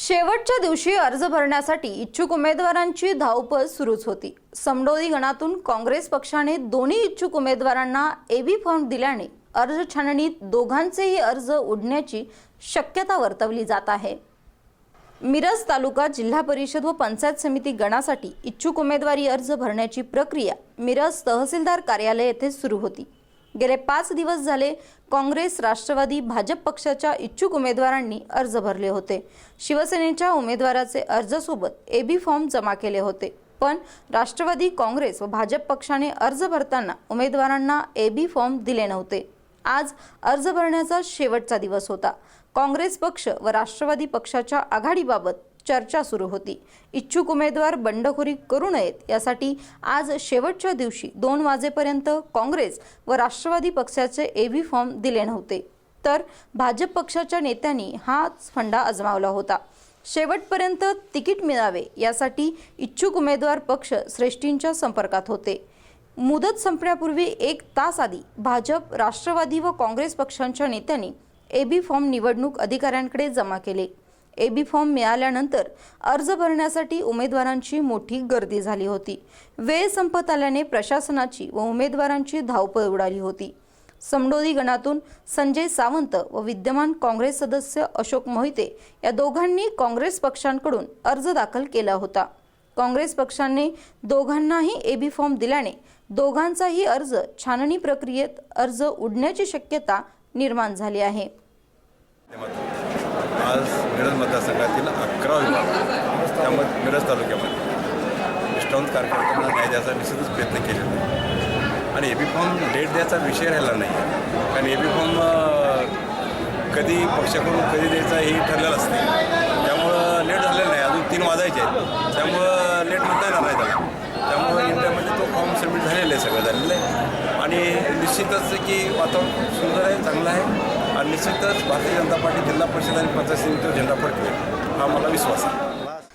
शेवटच्या दिवशी अर्ज भरण्यासाठी इच्छुक उमेदवारांची धावपळ सुरूच होती. समडोली गणातून काँग्रेस पक्षाने दोन्ही इच्छुक उमेदवारांना एबी फॉर्म दिल्याने अर्ज छाननीत दोघांचेही अर्ज उडण्याची शक्यता वर्तवली जात आहे. मिरज तालुका जिल्हा परिषद व पंचायत समिती गणासाठी इच्छुक उमेदवारी अर्ज भरण्याची प्रक्रिया मिरज तहसीलदार कार्यालय येथे सुरू होती. गेले पाच दिवस झाले काँग्रेस राष्ट्रवादी भाजप पक्षाच्या इच्छुक उमेदवारांनी अर्ज भरले होते. शिवसेनेच्या उमेदवाराचे अर्जासोबत एबी फॉर्म जमा केले होते. पण राष्ट्रवादी काँग्रेस व भाजप पक्षाने अर्ज भरताना उमेदवारांना एबी फॉर्म दिले नव्हते. आज अर्ज भरण्याचा शेवटचा दिवस होता. काँग्रेस पक्ष व राष्ट्रवादी पक्षाच्या आघाडीबाबत चर्चा सुरू होती. इच्छुक उमेदवार बंडखोरी करू नयेत यासाठी आज शेवटच्या दिवशी दोन वाजेपर्यंत काँग्रेस व राष्ट्रवादी पक्षाचे एव्ही फॉर्म दिले नव्हते. तर भाजप पक्षाच्या नेत्यांनी हाच फंडा अजमावला होता. शेवटपर्यंत तिकीट मिळावे यासाठी इच्छुक उमेदवार पक्ष श्रेष्ठींच्या संपर्कात होते. मुदत संपण्यापूर्वी एक तास आधी भाजप राष्ट्रवादी व काँग्रेस पक्षांच्या नेत्यांनी एबी फॉर्म निवडणूक अधिकाऱ्यांकडे जमा केले. एबी फॉर्म मिळाल्यानंतर अर्ज भरण्यासाठी उमेदवारांची मोठी गर्दी झाली होती. वेळ संपत आल्याने प्रशासनाची व उमेदवारांची धावपळ उडाली होती. समडोली गणातून संजय सावंत व विद्यमान काँग्रेस सदस्य अशोक मोहिते या दोघांनी काँग्रेस पक्षांकडून अर्ज दाखल केला होता. काँग्रेस पक्षाने दोघांनाही एबी फॉर्म दिल्याने दोघांचाही अर्ज छाननी प्रक्रियेत अर्ज उडण्याची शक्यता निर्माण झाली आहे. आज मिरज मतदारसंघातील अकरा विभाग त्यामध्ये मिरज तालुक्यामध्ये निष्ठावंत कार्यकर्त्यांना न्याय द्यायचा निश्चितच प्रयत्न केलेला आहे. आणि एबी फॉर्म डेट द्यायचा विषय राहिला नाही. आहे कारण एबी फॉर्म कधी पक्षाकडून कधी द्यायचा हे ठरलेलं असते. त्यामुळं लेट झालेलं नाही. अजून तीन वाजायचे आहेत. त्यामुळं लेट म्हणता येणार नाही त्याला. त्यामुळं इंडियामध्ये तो फॉर्म सबमिट झालेला आहे सगळं झालेलं आहे. आणि निश्चितच की वातावरण खूप सुंदर आहे चांगलं आहे. आणि निश्चितच भारतीय जनता पार्टी जिल्हा परिषद आणि पंचायत समितीवर झेंडा फडकेल हा मला विश्वास आहे.